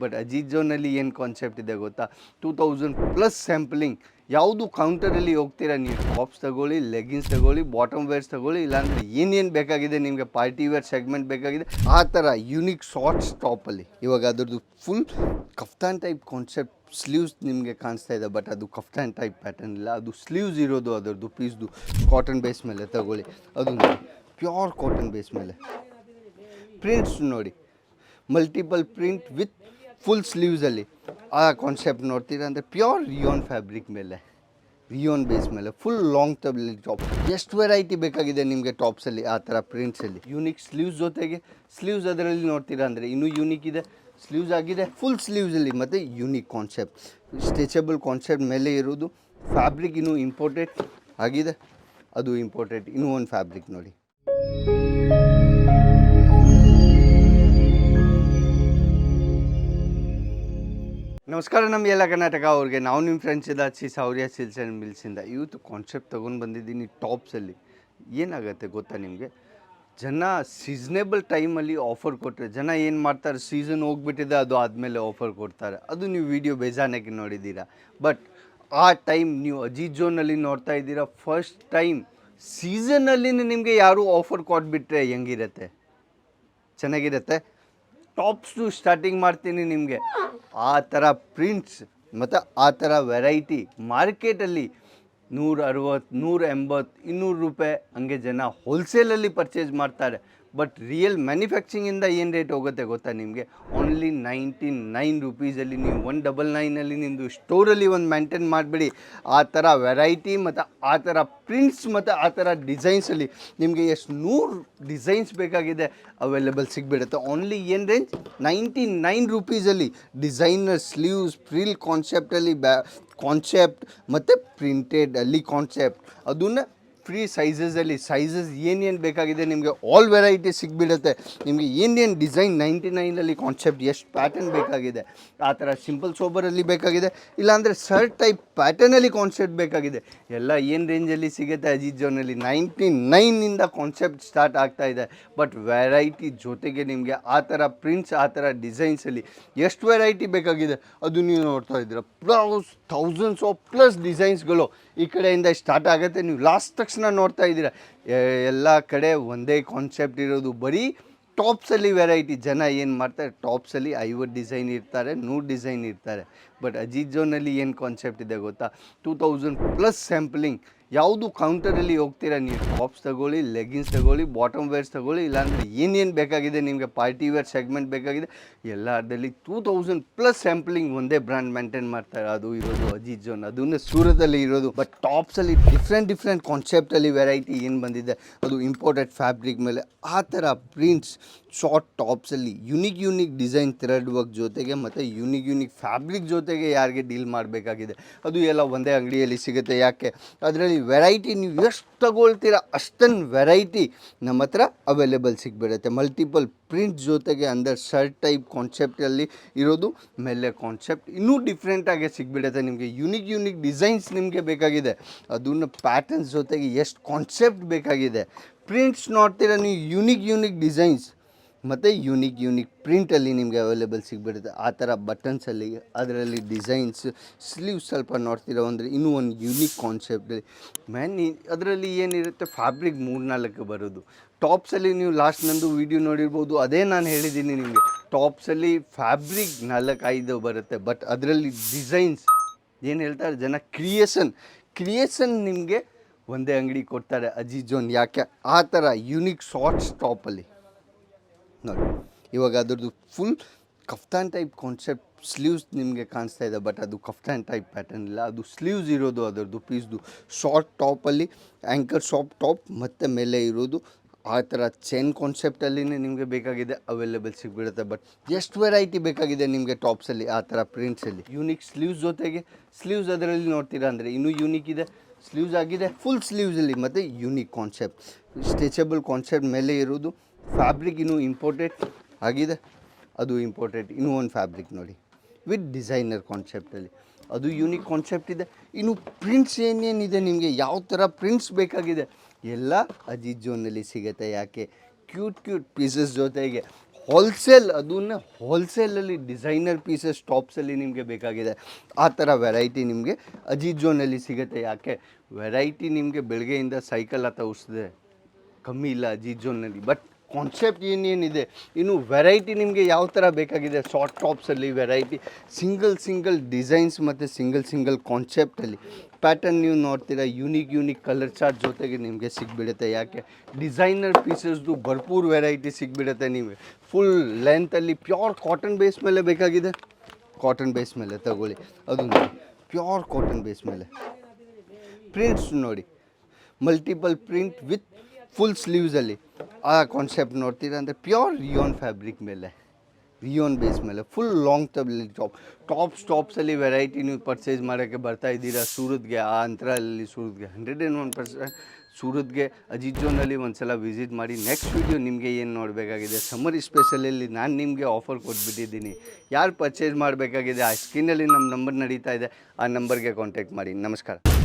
But Ajit ಜೋನಲ್ಲಿ ಏನು concept ಇದೆ ಗೊತ್ತಾ? ಟೂ ತೌಸಂಡ್ ಪ್ಲಸ್ ಸ್ಯಾಂಪಲಿಂಗ್ ಯಾವುದು ಕೌಂಟರಲ್ಲಿ ಹೋಗ್ತೀರಾ ನೀವು? ಟಾಪ್ಸ್ ತಗೊಳ್ಳಿ ಲೆಗಿನ್ಸ್ ತಗೊಳ್ಳಿ ಬಾಟಮ್ ವೇರ್ಸ್ ತಗೊಳ್ಳಿ, ಇಲ್ಲಾಂದರೆ ಏನೇನು ಬೇಕಾಗಿದೆ ನಿಮಗೆ? ಪಾರ್ಟಿ ವೇರ್ ಸೆಗ್ಮೆಂಟ್ ಬೇಕಾಗಿದೆ. ಆ ಥರ ಯುನಿಕ್ ಶಾರ್ಟ್ಸ್ ಟಾಪಲ್ಲಿ ಇವಾಗ ಅದರದ್ದು full kaftan type concept sleeves ನಿಮಗೆ ಕಾಣಿಸ್ತಾ ಇದೆ. ಬಟ್ ಅದು ಕಫ್ತಾನ್ ಟೈಪ್ ಪ್ಯಾಟರ್ನ್ ಇಲ್ಲ. ಅದು ಸ್ಲೀವ್ಸ್ ಇರೋದು ಅದರದ್ದು ಪೀಸ್ದು ಕಾಟನ್ ಬೇಸ್ ಮೇಲೆ ತಗೊಳ್ಳಿ. ಅದು ಪ್ಯೂರ್ ಕಾಟನ್ ಬೇಸ್ ಮೇಲೆ. ಪ್ರಿಂಟ್ಸ್ ನೋಡಿ. ಮಲ್ಟಿಪಲ್ ಪ್ರಿಂಟ್ ವಿತ್ ಫುಲ್ ಸ್ಲೀವ್ಸಲ್ಲಿ ಆ ಕಾನ್ಸೆಪ್ಟ್ ನೋಡ್ತೀರ ಅಂದರೆ ಪ್ಯೂರ್ ರಿಯೋನ್ ಫ್ಯಾಬ್ರಿಕ್ ಮೇಲೆ. ರಿಯೋನ್ ಬೇಸ್ ಮೇಲೆ. ಫುಲ್ ಲಾಂಗ್ ಟಬಲಿ ಟಾಪ್ ಎಷ್ಟು ವೆರೈಟಿ ಬೇಕಾಗಿದೆ ನಿಮಗೆ ಟಾಪ್ಸಲ್ಲಿ ಆ ಥರ ಪ್ರಿಂಟ್ಸಲ್ಲಿ ಯೂನಿಕ್ ಸ್ಲೀವ್ಸ್ ಜೊತೆಗೆ ಸ್ಲೀವ್ಸ್ ಅದರಲ್ಲಿ ನೋಡ್ತೀರಾ ಅಂದರೆ ಇನ್ನೂ ಯೂನಿಕ್ ಇದೆ. ಸ್ಲೀವ್ಸ್ ಆಗಿದೆ ಫುಲ್ ಸ್ಲೀವ್ಸಲ್ಲಿ ಮತ್ತು ಯೂನಿಕ್ ಕಾನ್ಸೆಪ್ಟ್ ಸ್ಟ್ರೆಚಬಲ್ ಕಾನ್ಸೆಪ್ಟ್ ಮೇಲೆ ಇರೋದು ಫ್ಯಾಬ್ರಿಕ್ ಇನ್ನೂ ಇಂಪೋರ್ಟೆಡ್ ಆಗಿದೆ. ಅದು ಇಂಪೋರ್ಟೆಡ್ ಇನ್ನೂ ಒಂದು ಫ್ಯಾಬ್ರಿಕ್ ನೋಡಿ. ನಮಸ್ಕಾರ ನಮ್ಮ ಎಲ್ಲ ಕರ್ನಾಟಕ. ಅವ್ರಿಗೆ ನಾವು ನಿಮ್ಮ ಫ್ರೆಂಡ್ಸ್ ಇದ್ದ ಹಚ್ಚಿ ಸೌರ್ಯ ಸಿಲ್ಸ್ ಆ್ಯಂಡ್ ಮಿಲ್ಸಿಂದ ಇವತ್ತು ಕಾನ್ಸೆಪ್ಟ್ ತೊಗೊಂಡು ಬಂದಿದ್ದೀನಿ ಟಾಪ್ಸಲ್ಲಿ ಏನಾಗುತ್ತೆ ಗೊತ್ತಾ ನಿಮಗೆ? ಜನ ಸೀಸನೇಬಲ್ ಟೈಮಲ್ಲಿ ಆಫರ್ ಕೊಟ್ಟರೆ ಜನ ಏನು ಮಾಡ್ತಾರೆ ಸೀಸನ್ ಹೋಗ್ಬಿಟ್ಟಿದೆ, ಅದು ಆದಮೇಲೆ ಆಫರ್ ಕೊಡ್ತಾರೆ. ಅದು ನೀವು ವಿಡಿಯೋ ಬೇಜಾನಕ್ಕೆ ನೋಡಿದ್ದೀರಾ. ಬಟ್ ಆ ಟೈಮ್ ನೀವು ಅಜೀತ್ ಜೋನಲ್ಲಿ ನೋಡ್ತಾ ಇದ್ದೀರಾ ಫಸ್ಟ್ ಟೈಮ್ ಸೀಸನಲ್ಲಿ ನಿಮಗೆ ಯಾರು ಆಫರ್ ಕೊಟ್ಬಿಟ್ರೆ ಹೆಂಗಿರುತ್ತೆ? ಚೆನ್ನಾಗಿರುತ್ತೆ? ಟಾಪ್ಸು ಸ್ಟಾರ್ಟಿಂಗ್ ಮಾಡ್ತೀನಿ ನಿಮಗೆ. ಆ ಥರ ಪ್ರಿಂಟ್ಸ್ ಮತ್ತು ಆ ಥರ ವೆರೈಟಿ ಮಾರ್ಕೆಟಲ್ಲಿ ನೂರ ಅರವತ್ತು ನೂರ ಎಂಬತ್ತು ಇನ್ನೂರು ರೂಪಾಯಿ ಹಂಗೆ ಜನ ಹೋಲ್ಸೇಲಲ್ಲಿ ಪರ್ಚೇಸ್ ಮಾಡ್ತಾರೆ. ಬಟ್ ರಿಯಲ್ ಮ್ಯಾನುಫ್ಯಾಕ್ಚರಿಂಗಿಂದ ಏನು ರೇಟ್ ಹೋಗುತ್ತೆ ಗೊತ್ತಾ ನಿಮಗೆ? ಓನ್ಲಿ ನೈಂಟಿ ನೈನ್ ರುಪೀಸಲ್ಲಿ ನೀವು ಒನ್ ಡಬಲ್ ನೈನಲ್ಲಿ ನಿಮ್ಮದು ಸ್ಟೋರಲ್ಲಿ ಒಂದು ಮೇಂಟೈನ್ ಮಾಡಿಬಿಡಿ. ಆ ಥರ ವೆರೈಟಿ ಮತ್ತು ಆ ಥರ ಪ್ರಿಂಟ್ಸ್ ಮತ್ತು ಆ ಥರ ಡಿಸೈನ್ಸಲ್ಲಿ ನಿಮಗೆ ಎಷ್ಟು ನೂರು ಡಿಸೈನ್ಸ್ ಬೇಕಾಗಿದೆ ಅವೈಲೇಬಲ್ ಸಿಗ್ಬಿಡುತ್ತೆ. ಓನ್ಲಿ ಏನು ರೇಂಜ್ ನೈಂಟಿ ನೈನ್ ರುಪೀಸಲ್ಲಿ ಡಿಸೈನರ್ ಸ್ಲೀವ್ಸ್ ಫ್ರೀಲ್ ಕಾನ್ಸೆಪ್ಟಲ್ಲಿ ಬ್ಯಾ ಕಾನ್ಸೆಪ್ಟ್ ಮತ್ತು ಪ್ರಿಂಟೆಡ್ ಅಲ್ಲಿ ಕಾನ್ಸೆಪ್ಟ್ ಅದನ್ನ ಫ್ರೀ ಸೈಜಸಲ್ಲಿ, ಸೈಜಸ್ ಏನೇನು ಬೇಕಾಗಿದೆ ನಿಮಗೆ ಆಲ್ ವೆರೈಟಿ ಸಿಗ್ಬಿಡುತ್ತೆ. ನಿಮಗೆ ಏನೇನು ಡಿಸೈನ್ ನೈಂಟಿ ನೈನಲ್ಲಿ ಕಾನ್ಸೆಪ್ಟ್ ಎಷ್ಟು ಪ್ಯಾಟರ್ನ್ ಬೇಕಾಗಿದೆ, ಆ ಥರ ಸಿಂಪಲ್ ಸೋಬರಲ್ಲಿ ಬೇಕಾಗಿದೆ, ಇಲ್ಲಾಂದರೆ ಸರ್ಟ್ ಟೈಪ್ ಪ್ಯಾಟರ್ನಲ್ಲಿ ಕಾನ್ಸೆಪ್ಟ್ ಬೇಕಾಗಿದೆ. ಎಲ್ಲ ಏನು ರೇಂಜಲ್ಲಿ ಸಿಗುತ್ತೆ ಅಜಿತ್ ಜೋನಲ್ಲಿ ನೈಂಟಿ ನೈನಿಂದ ಕಾನ್ಸೆಪ್ಟ್ ಸ್ಟಾರ್ಟ್ ಆಗ್ತಾ ಇದೆ. ಬಟ್ ವೆರೈಟಿ ಜೊತೆಗೆ ನಿಮಗೆ ಆ ಥರ ಪ್ರಿಂಟ್ಸ್ ಆ ಥರ ಡಿಸೈನ್ಸಲ್ಲಿ ಎಷ್ಟು ವೆರೈಟಿ ಬೇಕಾಗಿದೆ? ಅದು ನೀವು ನೋಡ್ತಾ ಇದ್ದೀರಾ. ಪ್ಲಸ್ ಥೌಸಂಡ್ಸ್ ಆಫ್ ಪ್ಲಸ್ ಡಿಸೈನ್ಸ್ಗಳು ಈ ಕಡೆಯಿಂದ ಸ್ಟಾರ್ಟ್ ಆಗುತ್ತೆ. ನೀವು ಲಾಸ್ಟ್ ತಕ್ಷಣ ನೋಡ್ತಾ ಇದ್ದೀರಾ? ಎಲ್ಲ ಕಡೆ ಒಂದೇ ಕಾನ್ಸೆಪ್ಟ್ ಇರೋದು. ಬರೀ ಟಾಪ್ಸಲ್ಲಿ ವೆರೈಟಿ ಜನ ಏನು ಮಾಡ್ತಾರೆ? ಟಾಪ್ಸಲ್ಲಿ ಐವತ್ತು ಡಿಸೈನ್ ಇರ್ತಾರೆ, ನೂರು ಡಿಸೈನ್ ಇರ್ತಾರೆ. ಬಟ್ ಅಜಿತ್ ಜೋನಲ್ಲಿ ಏನು ಕಾನ್ಸೆಪ್ಟ್ ಇದೆ ಗೊತ್ತಾ? ಟೂ ತೌಸಂಡ್ ಪ್ಲಸ್ ಸ್ಯಾಂಪಲಿಂಗ್ ಯಾವುದು ಕೌಂಟರಲ್ಲಿ ಹೋಗ್ತೀರಾ ನೀವು? ಟಾಪ್ಸ್ ತಗೊಳ್ಳಿ ಲೆಗಿನ್ಸ್ ತಗೊಳ್ಳಿ ಬಾಟಮ್ ವೇರ್ಸ್ ತಗೊಳ್ಳಿ, ಇಲ್ಲಾಂದರೆ ಏನೇನು ಬೇಕಾಗಿದೆ ನಿಮಗೆ? ಪಾರ್ಟಿ ವೇರ್ ಸೆಗ್ಮೆಂಟ್ ಬೇಕಾಗಿದೆ. ಎಲ್ಲದರಲ್ಲಿ ಟೂ ತೌಸಂಡ್ ಪ್ಲಸ್ ಸ್ಯಾಂಪ್ಲಿಂಗ್ ಒಂದೇ ಬ್ರ್ಯಾಂಡ್ ಮೇಂಟೈನ್ ಮಾಡ್ತಾರೆ. ಅದು ಇರೋದು ಅಜಿತ್ ಜೋನ್. ಅದನ್ನು ಸೂರತಲ್ಲಿ ಇರೋದು. ಬಟ್ ಟಾಪ್ಸಲ್ಲಿ ಡಿಫ್ರೆಂಟ್ ಡಿಫ್ರೆಂಟ್ ಕಾನ್ಸೆಪ್ಟಲ್ಲಿ ವೆರೈಟಿ ಏನು ಬಂದಿದೆ? ಅದು ಇಂಪೋರ್ಟೆಡ್ ಫ್ಯಾಬ್ರಿಕ್ ಮೇಲೆ ಆ ಥರ prints short ಟಾಪ್ಸಲ್ಲಿ unique unique design thread work ಜೊತೆಗೆ ಮತ್ತು ಯುನಿಕ್ ಯುನಿಕ್ ಫ್ಯಾಬ್ರಿಕ್ ಜೊತೆಗೆ ಯಾರಿಗೆ ಡೀಲ್ ಮಾಡಬೇಕಾಗಿದೆ? ಅದು ಎಲ್ಲ ಒಂದೇ ಅಂಗಡಿಯಲ್ಲಿ ಸಿಗುತ್ತೆ. ಯಾಕೆ? ಅದರಲ್ಲಿ ವೆರೈಟಿ ನೀವು ಎಷ್ಟು ತಗೊಳ್ತೀರ ಅಷ್ಟನ್ನು ವೆರೈಟಿ ನಮ್ಮ ಹತ್ರ ಅವೈಲೇಬಲ್ ಸಿಗ್ಬಿಡುತ್ತೆ. ಮಲ್ಟಿಪಲ್ ಪ್ರಿಂಟ್ ಜೊತೆಗೆ ಅಂದರೆ ಶರ್ಟ್ ಟೈಪ್ ಕಾನ್ಸೆಪ್ಟಲ್ಲಿ ಇರೋದು, ಮೇಲೆ ಕಾನ್ಸೆಪ್ಟ್ ಇನ್ನೂ ಡಿಫ್ರೆಂಟಾಗಿ ಸಿಗ್ಬಿಡುತ್ತೆ. ನಿಮಗೆ ಯುನಿಕ್ ಯುನಿಕ್ ಡಿಸೈನ್ಸ್ ನಿಮಗೆ ಬೇಕಾಗಿದೆ. ಅದನ್ನು ಪ್ಯಾಟರ್ನ್ಸ್ ಜೊತೆಗೆ ಎಷ್ಟು ಕಾನ್ಸೆಪ್ಟ್ ಬೇಕಾಗಿದೆ. ಪ್ರಿಂಟ್ಸ್ ನೋಡ್ತೀರ ನೀವು ಯುನಿಕ್ ಯುನಿಕ್ ಡಿಸೈನ್ಸ್ ಮತ್ತು ಯೂನಿಕ್ ಯೂನಿಕ್ ಪ್ರಿಂಟಲ್ಲಿ ನಿಮಗೆ ಅವೈಲೇಬಲ್ ಸಿಗ್ಬಿಡುತ್ತೆ. ಆ ಥರ ಬಟನ್ಸಲ್ಲಿ ಅದರಲ್ಲಿ ಡಿಸೈನ್ಸ್ ಸ್ಲೀವ್ ಸ್ವಲ್ಪ ನೋಡ್ತಿರೋ? ಅಂದರೆ ಇನ್ನೂ ಒಂದು ಯೂನಿಕ್ ಕಾನ್ಸೆಪ್ಟ್ ಮ್ಯಾನ್ ಅದರಲ್ಲಿ ಏನಿರುತ್ತೆ? ಫ್ಯಾಬ್ರಿಕ್ ಮೂರ್ನಾಲ್ಕು ಬರೋದು. ಟಾಪ್ಸಲ್ಲಿ ನೀವು ಲಾಸ್ಟ್ ನಂದು ವೀಡಿಯೋ ನೋಡಿರ್ಬೋದು. ಅದೇ ನಾನು ಹೇಳಿದ್ದೀನಿ ನಿಮಗೆ. ಟಾಪ್ಸಲ್ಲಿ ಫ್ಯಾಬ್ರಿಕ್ ನಾಲ್ಕೈದು ಬರುತ್ತೆ. ಬಟ್ ಅದರಲ್ಲಿ ಡಿಸೈನ್ಸ್ ಏನು ಹೇಳ್ತಾರೆ ಜನ? ಕ್ರಿಯೇಷನ್ ಕ್ರಿಯೇಷನ್ ನಿಮಗೆ ಒಂದೇ ಅಂಗಡಿ ಕೊಡ್ತಾರೆ ಅಜಿಜೋನ್ ಜೋನ್. ಯಾಕೆ? ಆ ಥರ ಯೂನಿಕ್ ಶಾರ್ಟ್ಸ್ ಟಾಪಲ್ಲಿ ನೋಡಿ, ಇವಾಗ ಅದರದ್ದು full kaftan type concept sleeves ನಿಮಗೆ ಕಾಣಿಸ್ತಾ ಇದೆ ಬಟ್ ಅದು ಕಫ್ತಾನ್ ಟೈಪ್ ಪ್ಯಾಟರ್ನ್ ಇಲ್ಲ. ಅದು ಸ್ಲೀವ್ಸ್ ಇರೋದು ಅದರದ್ದು ಪೀಸ್ದು ಶಾರ್ಟ್ ಟಾಪಲ್ಲಿ ಆ್ಯಂಕರ್ ಶಾಪ್ ಟಾಪ್ ಮತ್ತು ಮೇಲೆ ಇರೋದು. ಆ ಥರ ಚೈನ್ ಕಾನ್ಸೆಪ್ಟಲ್ಲಿನೇ ನಿಮಗೆ ಬೇಕಾಗಿದೆ ಅವೈಲೇಬಲ್ ಸಿಗ್ಬಿಡುತ್ತೆ. ಬಟ್ ಎಷ್ಟು ವೆರೈಟಿ ಬೇಕಾಗಿದೆ ನಿಮಗೆ ಟಾಪ್ಸಲ್ಲಿ ಆ ಥರ ಪ್ರಿಂಟ್ಸಲ್ಲಿ ಯೂನಿಕ್ ಸ್ಲೀವ್ಸ್ ಜೊತೆಗೆ ಸ್ಲೀವ್ಸ್ ಅದರಲ್ಲಿ ನೋಡ್ತೀರಾ ಅಂದರೆ ಇನ್ನೂ ಯೂನಿಕ್ ಇದೆ. ಸ್ಲೀವ್ಸ್ ಆಗಿದೆ ಫುಲ್ ಸ್ಲೀವ್ಸಲ್ಲಿ ಮತ್ತು ಯೂನಿಕ್ ಕಾನ್ಸೆಪ್ಟ್ ಸ್ಟ್ರೆಚಬಲ್ ಕಾನ್ಸೆಪ್ಟ್ ಮೇಲೆ ಇರೋದು. ಫ್ಯಾಬ್ರಿಕ್ ಇನ್ನೂ ಇಂಪೋರ್ಟೆಡ್ ಆಗಿದೆ. ಅದು ಇಂಪೋರ್ಟೆಡ್ ಇನ್ನೂ ಒಂದು ಫ್ಯಾಬ್ರಿಕ್ ನೋಡಿ. ವಿತ್ ಡಿಸೈನರ್ ಕಾನ್ಸೆಪ್ಟಲ್ಲಿ ಅದು ಯೂನಿಕ್ ಕಾನ್ಸೆಪ್ಟ್ ಇದೆ. ಇನ್ನು ಪ್ರಿಂಟ್ಸ್ ಏನೇನಿದೆ ನಿಮಗೆ? ಯಾವ ಥರ ಪ್ರಿಂಟ್ಸ್ ಬೇಕಾಗಿದೆ? ಎಲ್ಲ ಅಜಿತ್ ಜೋನಲ್ಲಿ ಸಿಗುತ್ತೆ. ಯಾಕೆ? ಕ್ಯೂಟ್ ಕ್ಯೂಟ್ ಪೀಸಸ್ ಜೊತೆಗೆ ಹೋಲ್ಸೇಲ್ ಅದನ್ನ ಹೋಲ್ಸೇಲಲ್ಲಿ ಡಿಸೈನರ್ ಪೀಸಸ್ ಟಾಪ್ಸಲ್ಲಿ ನಿಮಗೆ ಬೇಕಾಗಿದೆ. ಆ ಥರ ವೆರೈಟಿ ನಿಮಗೆ ಅಜಿತ್ ಜೋನಲ್ಲಿ ಸಿಗುತ್ತೆ. ಯಾಕೆ? ವೆರೈಟಿ ನಿಮಗೆ ಬೆಳಗ್ಗೆಯಿಂದ ಸೈಕಲ್ ಹತ್ತಿಸಿದೆ ಕಮ್ಮಿ ಇಲ್ಲ ಅಜಿತ್ ಜೋನಲ್ಲಿ ಬಟ್ ಕಾನ್ಸೆಪ್ಟ್ ಏನೇನಿದೆ? ಇನ್ನು ವೆರೈಟಿ ನಿಮಗೆ ಯಾವ ಥರ ಬೇಕಾಗಿದೆ? ಶಾರ್ಟ್ ಟಾಪ್ಸಲ್ಲಿ ವೆರೈಟಿ ಸಿಂಗಲ್ ಸಿಂಗಲ್ ಡಿಸೈನ್ಸ್ ಮತ್ತು ಸಿಂಗಲ್ ಸಿಂಗಲ್ ಕಾನ್ಸೆಪ್ಟಲ್ಲಿ ಪ್ಯಾಟರ್ನ್ ನೀವು ನೋಡ್ತೀರಾ? ಯೂನಿಕ್ ಯೂನಿಕ್ ಕಲರ್ ಚಾರ್ಟ್ ಜೊತೆಗೆ ನಿಮಗೆ ಸಿಗ್ಬಿಡುತ್ತೆ. ಯಾಕೆ? ಡಿಸೈನರ್ ಪೀಸಸ್ದು ಭರ್ಪೂರ್ ವೆರೈಟಿ ಸಿಗ್ಬಿಡುತ್ತೆ ನಿಮಗೆ. ಫುಲ್ ಲೆಂತಲ್ಲಿ ಪ್ಯೂರ್ ಕಾಟನ್ ಬೇಸ್ ಮೇಲೆ ಬೇಕಾಗಿದೆ? ಕಾಟನ್ ಬೇಸ್ ಮೇಲೆ ತಗೊಳ್ಳಿ. ಅದು ಪ್ಯೂರ್ ಕಾಟನ್ ಬೇಸ್ ಮೇಲೆ. ಪ್ರಿಂಟ್ಸ್ ನೋಡಿ. ಮಲ್ಟಿಪಲ್ ಪ್ರಿಂಟ್ ವಿತ್ ಫುಲ್ ಸ್ಲೀವ್ಸಲ್ಲಿ ಆ ಕಾನ್ಸೆಪ್ಟ್ ನೋಡ್ತೀರಾ ಅಂದರೆ ಪ್ಯೂರ್ ರಿಯೋನ್ ಫ್ಯಾಬ್ರಿಕ್ ಮೇಲೆ. ರಿಯೋನ್ ಬೇಸ್ ಮೇಲೆ. ಫುಲ್ ಲಾಂಗ್ ಟಬ್ಲಿ ಟಾಪ್ ಟಾಪ್ಸ್ ಟಾಪ್ಸಲ್ಲಿ ವೆರೈಟಿ ನೀವು ಪರ್ಚೇಸ್ ಮಾಡೋಕ್ಕೆ ಬರ್ತಾ ಇದ್ದೀರಾ. ಸೂರತ್ಗೆ, ಆ ಅಂತರಲ್ಲಿ ಸೂರತ್ಗೆ. ಹಂಡ್ರೆಡ್ ಆ್ಯಂಡ್ ಒನ್ ಪರ್ಸೆಂಟ್ ಸೂರತ್ಗೆ, ಅಜಿತ್ ಜೋನಲ್ಲಿ ಒಂದು ಸಲ ವಿಸಿಟ್ ಮಾಡಿ. ನೆಕ್ಸ್ಟ್ ವೀಡಿಯೋ ನಿಮಗೆ ಏನು ನೋಡಬೇಕಾಗಿದೆ? ಸಮ್ಮರ್ ಸ್ಪೆಷಲಲ್ಲಿ ನಾನು ನಿಮಗೆ ಆಫರ್ ಕೊಟ್ಬಿಟ್ಟಿದ್ದೀನಿ. ಯಾರು ಪರ್ಚೇಸ್ ಮಾಡಬೇಕಾಗಿದೆ? ಆ ಸ್ಕ್ರೀನಲ್ಲಿ ನಮ್ಮ ನಂಬರ್ ನಡೀತಾ ಇದೆ. ಆ ನಂಬರ್ಗೆ ಕಾಂಟ್ಯಾಕ್ಟ್ ಮಾಡಿ. ನಮಸ್ಕಾರ.